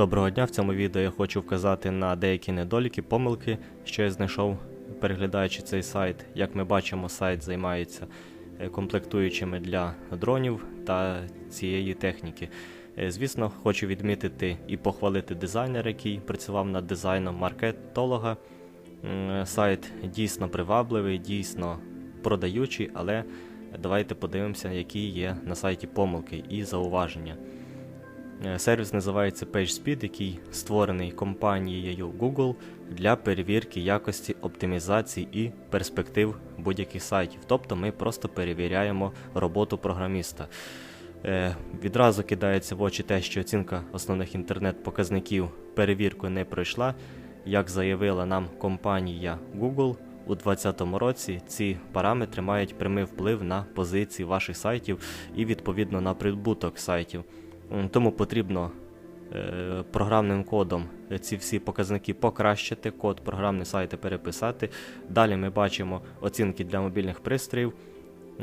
Доброго дня! В цьому відео я хочу вказати на деякі недоліки, помилки, що я знайшов, переглядаючи цей сайт. Як ми бачимо, сайт займається е, комплектуючими для дронів та цієї техніки. Е, Звісно, хочу відмітити і похвалити дизайнера, який працював над дизайном маркетолога. Сайт дійсно привабливий, дійсно продаючий, але давайте подивимося, які є на сайті помилки і зауваження. Е, Сервіс називається PageSpeed, який створений компанією Google для перевірки якості оптимізації і перспектив будь-яких сайтів. Тобто ми просто перевіряємо роботу програміста. Е, Відразу кидається в очі те, що оцінка основних інтернет-показників перевірку не пройшла. Як заявила нам компанія Google, у 2020 році ці параметри мають прямий вплив на позиції ваших сайтів і відповідно на прибуток сайтів. Тому потрібно е, програмним кодом ці всі показники покращити, код програмний сайти переписати. Далі ми бачимо оцінки для мобільних пристроїв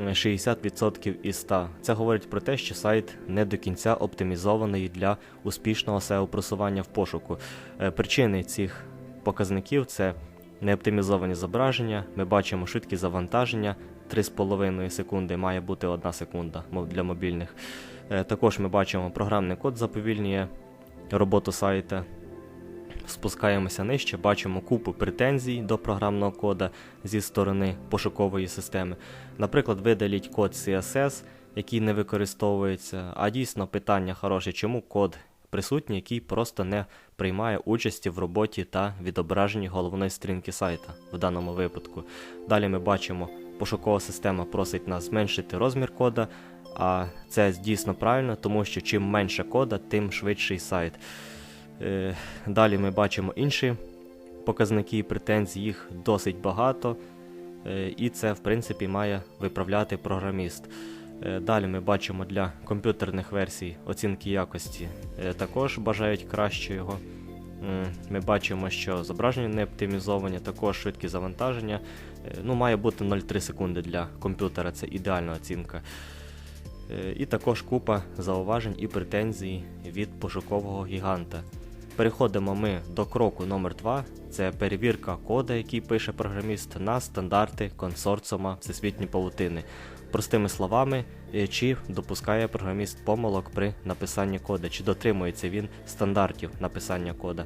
60% із 100. Це говорить про те, що сайт не до кінця оптимізований для успішного SEO-просування в пошуку. Е, Причини цих показників це неоптимізовані зображення. Ми бачимо швидкі завантаження. 3,5 секунди має бути 1 секунда для мобільних. Е, Також ми бачимо програмний код заповільнює роботу сайта. Спускаємося нижче, бачимо купу претензій до програмного кода зі сторони пошукової системи. Наприклад, видаліть код CSS, який не використовується. А дійсно питання хороше, чому код присутній, який просто не приймає участі в роботі та відображенні головної сторінки сайта в даному випадку. Далі ми бачимо, пошукова система просить нас зменшити розмір кода, а це дійсно правильно, тому що чим менше кода, тим швидший сайт. Е, Далі ми бачимо інші показники і претензій, їх досить багато, е, і це, в принципі, має виправляти програміст. Е, Далі ми бачимо для комп'ютерних версій оцінки якості е, також бажають кращого. М, Ми бачимо, що зображення не оптимізовані, також швидкі завантаження. Е, Ну, має бути 0,3 секунди для комп'ютера, це ідеальна оцінка. І також купа зауважень і претензій від пошукового гіганта. Переходимо ми до кроку номер 2 це перевірка кода, який пише програміст на стандарти консорціума всесвітньої павутини. Простими словами, е, чи допускає програміст помилок при написанні кода, чи дотримується він стандартів написання кода.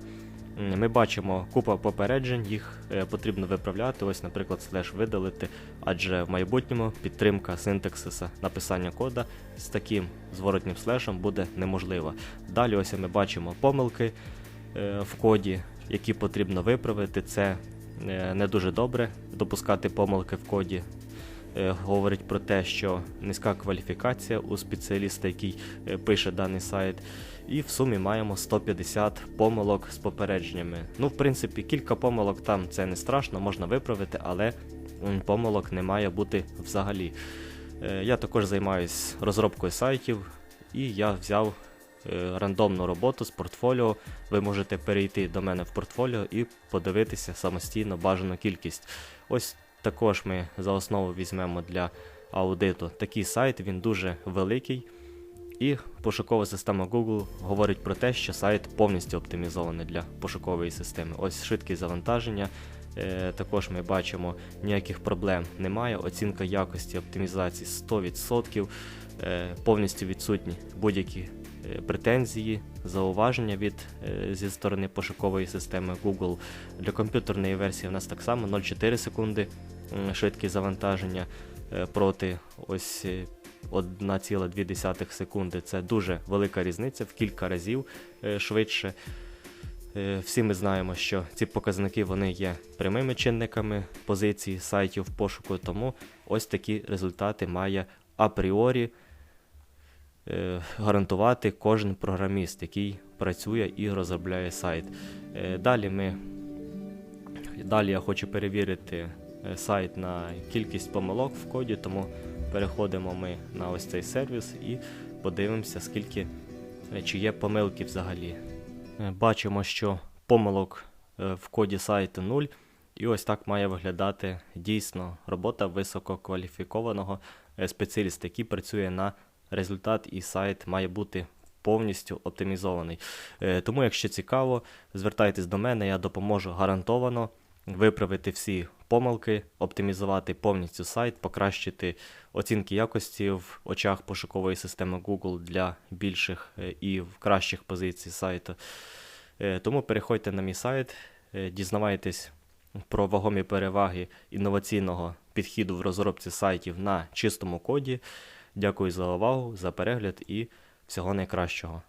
Ми бачимо купа попереджень, їх е, потрібно виправляти. Ось, наприклад, слеш видалити, адже в майбутньому підтримка синтаксиса написання кода з таким зворотнім слешем буде неможлива. Далі ось ми бачимо помилки в коді, які потрібно виправити. Це е, не дуже добре допускати помилки в коді. Е, Говорить про те, що низька кваліфікація у спеціаліста, який е, пише даний сайт, і в сумі маємо 150 помилок з попередженнями. Ну, в принципі, кілька помилок там це не страшно, можна виправити, але помилок не має бути взагалі. Е, Я також займаюся розробкою сайтів, і я взяв е, рандомну роботу з портфоліо. Ви можете перейти до мене в портфоліо і подивитися самостійно бажану кількість. Ось також ми за основу візьмемо для аудиту такий сайт, він дуже великий. І пошукова система Google говорить про те, що сайт повністю оптимізований для пошукової системи. Ось швидкість завантаження. Е, також ми бачимо, ніяких проблем немає. Оцінка якості оптимізації 100%, е, повністю відсутні будь-які е, претензії, зауваження від е, зі сторони пошукової системи Google. Для комп'ютерної версії в нас так само 0,4 секунди швидкість завантаження е, проти ось е, 1,2 секунди. Це дуже велика різниця в кілька разів е, швидше. Е, Всі ми знаємо, що ці показники вони є прямими чинниками позиції сайтів пошуку, тому ось такі результати має апріорі е, гарантувати кожен програміст, який працює і розробляє сайт. Е, Далі ми далі я хочу перевірити е, сайт на кількість помилок в коді, тому переходимо ми на ось цей сервіс і подивимося, скільки е, чи є помилки взагалі. Е, Бачимо, що помилок е, в коді сайту 0. І ось так має виглядати дійсно робота висококваліфікованого е, спеціаліста, який працює на результат, і сайт має бути повністю оптимізований. Е, Тому, якщо цікаво, звертайтесь до мене, я допоможу гарантовано виправити всі помилки, оптимізувати повністю сайт, покращити оцінки якості в очах пошукової системи Google для більших е, і кращих позицій сайту. Е, Тому переходьте на мій сайт, дізнавайтесь про вагомі переваги інноваційного підходу в розробці сайтів на чистому коді. Дякую за увагу, за перегляд і всього найкращого.